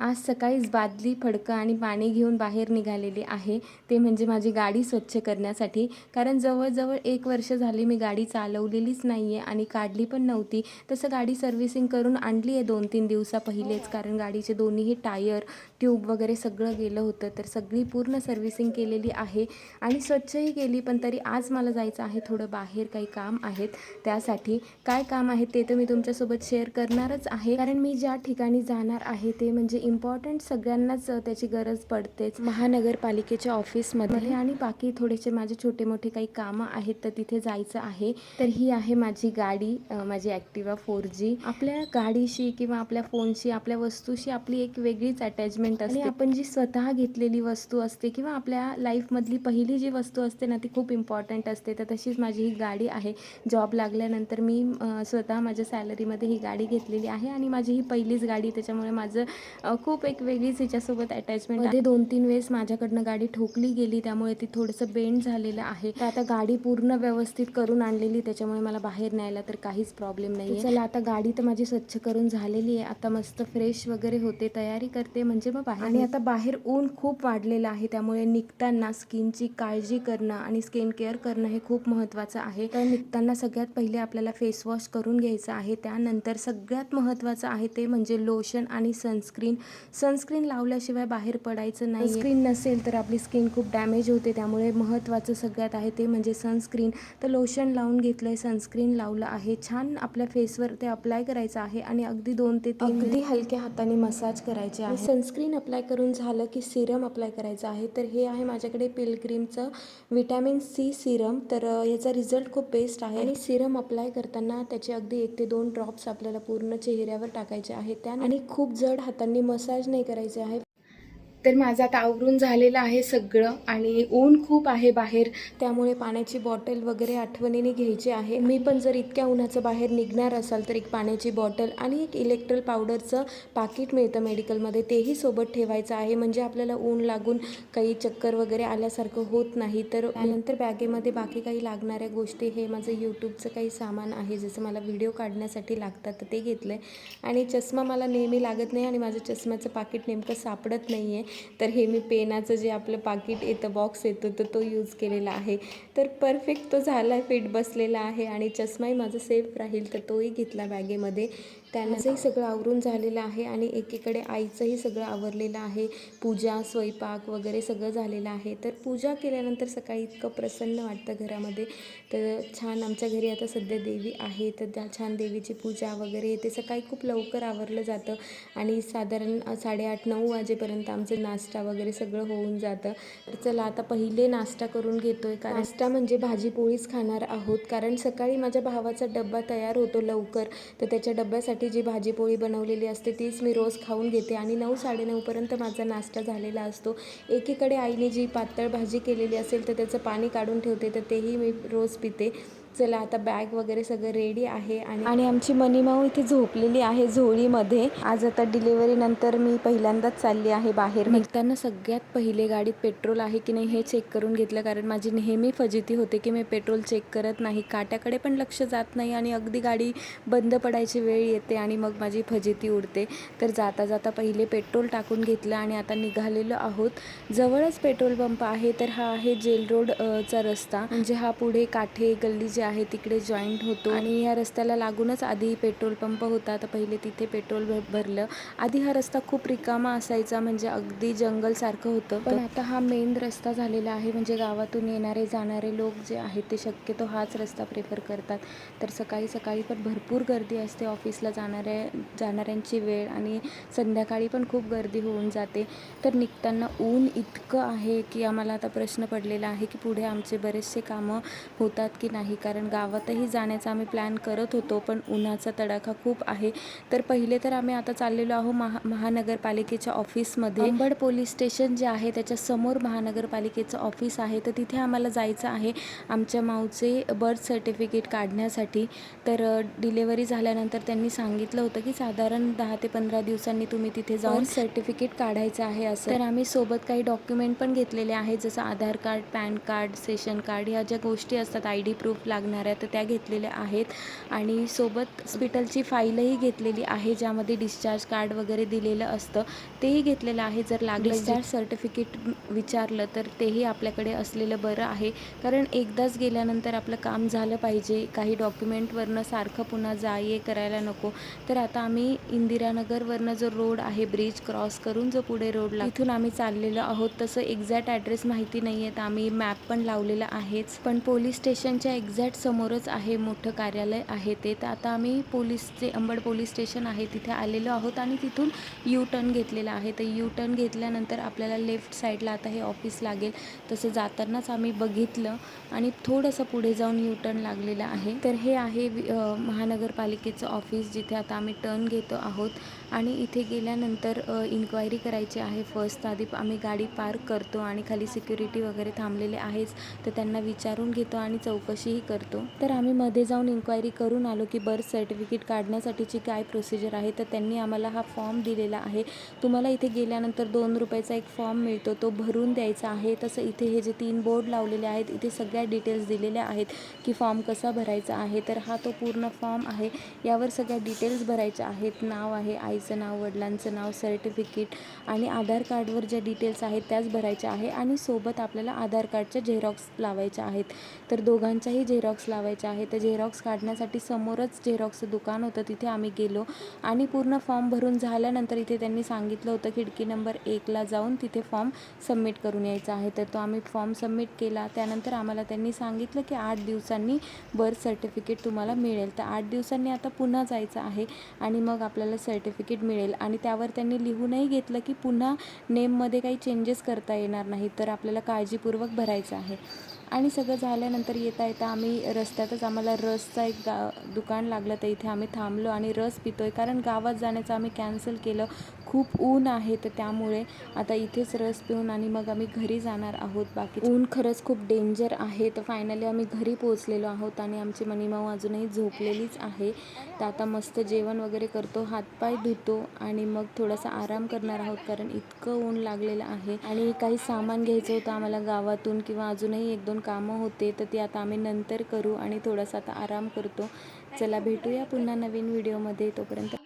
आज सकाळीच बादली फडकं आणि पाणी घेऊन बाहेर निघालेली आहे. ते म्हणजे माझी गाडी स्वच्छ करण्यासाठी. कारण जवळजवळ एक वर्ष झाली मी गाडी चालवलेलीच नाही आहे आणि काढली पण नव्हती. तसं गाडी सर्व्हिसिंग करून आणली आहे दोन तीन दिवसा पहिलेच. कारण गाडीचे दोन्हीही टायर ट्यूब वगैरे सगळं गेलं होतं. तर सगळी पूर्ण सर्व्हिसिंग केलेली आहे. आणि स्वच्छही केली पण तरी आज मला जायचं आहे. थोडं बाहेर काही काम आहेत त्यासाठी. काय काम आहे ते तर मी तुमच्यासोबत शेअर करणारच आहे. कारण मी ज्या ठिकाणी जाणार आहे ते म्हणजे इम्पॉर्टंट सगळ्यांनाच त्याची गरज पडतेच. महानगरपालिकेच्या ऑफिसमध्ये आणि बाकी थोडेसे माझे छोटे मोठे काही कामं आहेत तर तिथे जायचं आहे. तर ही आहे माझी गाडी माझी ॲक्टिवा फोर जी आपल्या गाडीशी किंवा आपल्या फोनशी आपल्या वस्तूशी आपली एक वेगळीच अटॅचमेंट असते. आपण जी स्वतः घेतलेली वस्तू असते किंवा आपल्या लाईफमधली पहिली जी वस्तू असते ना ती खूप इम्पॉर्टंट असते. तर तशीच माझी ही गाडी आहे. जॉब लागल्यानंतर मी स्वतः माझ्या सॅलरीमध्ये ही गाडी घेतलेली आहे आणि माझी ही पहिलीच गाडी त्याच्यामुळे माझं खूप एक वेगळीच हिच्यासोबत अटॅचमेंटमध्ये दोन तीन वेळेस माझ्याकडनं गाडी ठोकली गेली त्यामुळे ती थोडंसं बेंड झालेलं आहे. तर आता गाडी पूर्ण व्यवस्थित करून आणलेली त्याच्यामुळे मला बाहेर न्यायला तर काहीच प्रॉब्लेम नाही चला आता गाडी तर माझी स्वच्छ करून झालेली आहे. आता मस्त फ्रेश वगैरे होते तयारी करते म्हणजे मग बाहेर आणि आता बाहेर ऊन खूप वाढलेलं आहे त्यामुळे निघताना स्किनची काळजी करणं आणि स्किन केअर करणं हे खूप महत्त्वाचं आहे. तर निघताना सगळ्यात पहिले आपल्याला फेस वॉश करून घ्यायचं आहे. त्यानंतर सगळ्यात महत्त्वाचं आहे ते म्हणजे लोशन आणि सनस्क्रीन सनस्क्रीन लावल्याशिवाय बाहेर पडायचं नाही स्क्रीन नसेल तर आपली स्किन खूप डॅमेज होते त्यामुळे महत्त्वाचं सगळ्यात आहे ते म्हणजे सनस्क्रीन. तर लोशन लावून घेतलं आहे सनस्क्रीन लावलं आहे. छान आपल्या फेसवर ते अप्लाय करायचं आहे आणि अगदी दोन ते तीन अगदी हलक्या हाताने मसाज करायचे आहे. सनस्क्रीन अप्लाय करून झालं की सिरम अप्लाय करायचं आहे. तर हे आहे माझ्याकडे पिलग्रीमचं विटॅमिन सी सिरम. तर याचा रिझल्ट खूप बेस्ट आहे. आणि सिरम अप्लाय करताना त्याचे अगदी एक ते दोन ड्रॉप्स आपल्याला पूर्ण चेहऱ्यावर टाकायचे आहेत. त्या आणि खूप जड हातांनी मसाज नाही करायचे आहे. तर माझं आता आवरून झालेलं आहे सगळं आणि ऊन खूप आहे बाहेर त्यामुळे पाण्याची बॉटल वगैरे आठवणीने घ्यायची आहे. मी पण जर इतक्या उन्हाचं बाहेर निघणार असाल तर एक पाण्याची बॉटल आणि एक इलेक्ट्रल पावडरचं पाकिट मिळतं मेडिकलमध्ये तेही सोबत ठेवायचं आहे. म्हणजे आपल्याला ऊन लागून काही चक्कर वगैरे आल्यासारखं होत नाही. तर त्यानंतर बॅगेमध्ये बाकी काही लागणाऱ्या गोष्टी हे माझं यूट्यूबचं काही सामान आहे. जसं मला व्हिडिओ काढण्यासाठी लागतात तर ते घेतलं आहे आणि चष्मा मला नेहमी लागत नाही आणि माझं चष्म्याचं पाकिट नेमकं सापडत नाही आहे तर हे मी पेनाचं जे आपलं पाकिट येतं बॉक्स येतो तर तो यूज केलेला आहे. तर परफेक्ट तो झाला आहे फिट बसलेला आहे आणि चष्माही माझा सेफ राहील तर तोही घेतला बॅगेमध्ये त्यांचंही सगळं आवरून झालेलं आहे आणि एकीकडे आईचंही सगळं आवरलेलं आहे. पूजा स्वयंपाक वगैरे सगळं झालेलं आहे. तर पूजा केल्यानंतर सकाळी इतकं प्रसन्न वाटतं घरामध्ये. तर छान आमच्या घरी आता सध्या देवी आहे. तर त्या छान देवीची पूजा वगैरे ते सकाळी खूप लवकर आवरलं जातं आणि साधारण साडेआठ नऊ वाजेपर्यंत आमचं नाश्ता वगैरे सगळं होऊन जातं. तर चला आता पहिले नाश्ता करून घेतोय. का नाश्ता म्हणजे भाजी पोळीच खाणार आहोत. कारण सकाळी माझ्या भावाचा डब्बा तयार होतो लवकर. तर त्याच्या डब्यासाठी जी भाजी पोळी बनवलेली असते तीच मी रोज खाऊन घेते. आणि नऊ साडेनऊपर्यंत माझा नाश्ता झालेला असतो. एकीकडे आईने जी पातळ भाजी केलेली असेल तर त्याचं पाणी काढून ठेवते तर तेही मी रोज पिते. चला आता बॅग वगैरे सगळं रेडी आहे आणि आणि आमची मनीमाऊ इथे झोपलेली आहे झोळीमध्ये. आज आता डिलिव्हरी नंतर मी पहिल्यांदाच चालली आहे बाहेर. निघताना सगळ्यात पहिले गाडीत पेट्रोल आहे की नाही हे चेक करून घेतलं कारण माझी नेहमी फजिती होते की मी पेट्रोल चेक करत नाही. काट्याकडे पण लक्ष जात नाही आणि अगदी गाडी बंद पडायची वेळ येते आणि मग माझी फजिती उडते. तर जाता जाता पहिले पेट्रोल टाकून घेतलं आणि आता निघालेलो आहोत. जवळच पेट्रोल पंप आहे तर हा आहे जेल रोड अ, चा रस्ता. म्हणजे हा पुढे काठे गल्ली जे आहे तिकडे जॉईंट होतो आणि या रस्त्याला लागूनच आधी पेट्रोल पंप होता. तर पहिले तिथे पेट्रोल भर- भरलं. आधी हा रस्ता खूप रिकामा असायचा म्हणजे अगदी जंगल सारखं होतं. पण आता हा मेन रस्ता झालेला आहे म्हणजे गावातून येणारे जाणारे लोक जे आहेत ते शक्यतो हाच रस्ता प्रेफर करतात. तर सकाळी सकाळी पण भरपूर गर्दी असते ऑफिसला जाणाऱ्या जाणाऱ्यांची वेळ आणि संध्याकाळी पण खूप गर्दी होऊन जाते. तर निघताना ऊन इतकं आहे की आम्हाला आता प्रश्न पडलेला आहे की पुढे आमचे बरेचसे कामं होतात की नाही का कारण गावातही जाण्याचा आम्ही प्लॅन करत होतो पण उन्हाचा तडाखा खूप आहे. तर पहिले तर आम्ही आता चाललेलो आहो महा महानगरपालिकेच्या ऑफिसमध्ये अंबड पोलीस स्टेशन जे आहे त्याच्यासमोर महानगरपालिकेचं ऑफिस आहे तर तिथे आम्हाला जायचं आहे आमच्या माऊचे बर्थ सर्टिफिकेट काढण्यासाठी. तर डिलेवरी झाल्यानंतर त्यांनी सांगितलं होतं की साधारण दहा ते पंधरा दिवसांनी तुम्ही तिथे जाऊन सर्टिफिकेट काढायचं आहे असं. तर आम्ही सोबत काही डॉक्युमेंट पण घेतलेले आहेत जसं Aadhaar card PAN card session card ह्या ज्या गोष्टी असतात आय डी प्रूफ लागणाऱ्या तर त्या घेतलेल्या आहेत. आणि सोबत हॉस्पिटलची फाईलही घेतलेली आहे ज्यामध्ये डिस्चार्ज कार्ड वगैरे दिलेलं असतं. तेही घेतलेलं आहे. जर लागलं डिस्चार्ज सर्टिफिकेट विचारलं तर तेही आपल्याकडे असलेलं बरं आहे. कारण एकदाच गेल्यानंतर आपलं काम झालं पाहिजे. काही डॉक्युमेंटवरनं सारखं पुन्हा जा ये करायला नको. तर आता आम्ही इंदिरानगरवरनं जो रोड आहे ब्रिज क्रॉस करून जो पुढे रोडला इथून आम्ही चाललेलो आहोत. तसं एक्झॅक्ट ॲड्रेस माहिती नाही आहे तर आम्ही मॅप पण लावलेला आहेच. पण पोलीस स्टेशनच्या एक्झॅक्ट समोरच आहे मोठं कार्यालय आहे ते. तर आता आम्ही पोलीसचे अंबड पोलीस स्टेशन आहे तिथे आलेलो आहोत आणि तिथून यू टर्न घेतलेला आहे. तर यू टर्न घेतल्यानंतर आपल्याला लेफ्ट साईडला आता हे ऑफिस लागेल. तसं जातानाच आम्ही बघितलं आणि थोडंसं पुढे जाऊन यू टर्न लागलेलं आहे. तर हे आहे महानगरपालिकेचं ऑफिस जिथे आता आम्ही टर्न घेतो आहोत. आणि इथे गेल्यानंतर इन्क्वायरी करायची आहे. फर्स्ट आधी आम्ही गाडी पार्क करतो आणि खाली सिक्युरिटी वगैरे थांबलेले आहेच. तर त्यांना विचारून घेतो आणि चौकशीही करतो. तर आम्ही मध्ये जाऊन इन्क्वायरी करून आलो की बर्थ सर्टिफिकेट काढण्यासाठीची काय प्रोसिजर आहे? तर त्यांनी आम्हाला हा फॉर्म दिलेला आहे. तुम्हाला इथे गेल्यानंतर दोन रुपयाचा एक फॉर्म मिळतो. तो भरून द्यायचा आहे. तसं इथे हे जे तीन बोर्ड लावलेले आहेत इथे सगळ्या डिटेल्स दिलेल्या आहेत की फॉर्म कसा भरायचा आहे. तर हा तो पूर्ण फॉर्म आहे. यावर सगळ्या डिटेल्स भरायच्या आहेत. नाव आहे आईचं नाव वडिलांचं नाव सर्टिफिकेट आणि आधार कार्डवर ज्या डिटेल्स आहेत त्याच भरायच्या आहे आणि सोबत आपल्याला आधार कार्डच्या झेरॉक्स लावायच्या आहेत. तर दोघांच्याही झेरॉक्स लावायच्या आहे. तर झेरॉक्स काढण्यासाठी समोरच झेरॉक्सचं दुकान होतं. तिथे आम्ही गेलो आणि पूर्ण फॉर्म भरून झाल्यानंतर इथे त्यांनी सांगितलं होतं खिडकी नंबर एकला जाऊन तिथे फॉर्म सबमिट करून यायचा आहे. तर तो आम्ही फॉर्म सबमिट केला. त्यानंतर आम्हाला त्यांनी सांगितलं की आठ दिवसांनी बर्थ सर्टिफिकेट तुम्हाला मिळेल. तर आठ दिवसांनी आता पुन्हा जायचं आहे आणि मग आपल्याला सर्टिफिकेट मिळेल. आणि त्यावर त्यांनी लिहूनही घेतलं की पुन्हा नेममध्ये काही चेंजेस करता येणार नाही तर आपल्याला काळजीपूर्वक भरायचं आहे. आणि सगळं झाल्यानंतर येता येता आम्ही रस्त्यातच आम्हाला रसचा एक गा दुकान लागलं. तर इथे आम्ही थांबलो आणि रस पितो आहे कारण गावात जाण्याचं आम्ही कॅन्सल केलं. खूप ऊन आहे तर त्यामुळे आता इथेच रस पिऊन आणि मग आम्ही घरी जाणार आहोत. बाकी ऊन खरंच खूप डेंजर आहे. तर फायनली आम्ही घरी पोहोचलेलो आहोत आणि आमची मनीमाऊ अजूनही झोपलेलीच आहे. तर आता मस्त जेवण वगैरे करतो हातपाय धुतो आणि मग थोडासा आराम करणार आहोत कारण इतकं ऊन लागलेलं आहे. आणि काही सामान घ्यायचं होतं आम्हाला गावातून किंवा अजूनही एक दोन कामं होते तर ती आता आम्ही नंतर करू आणि थोडासा आता आराम करतो. चला भेटूया पुन्हा नवीन व्हिडिओमध्ये तोपर्यंत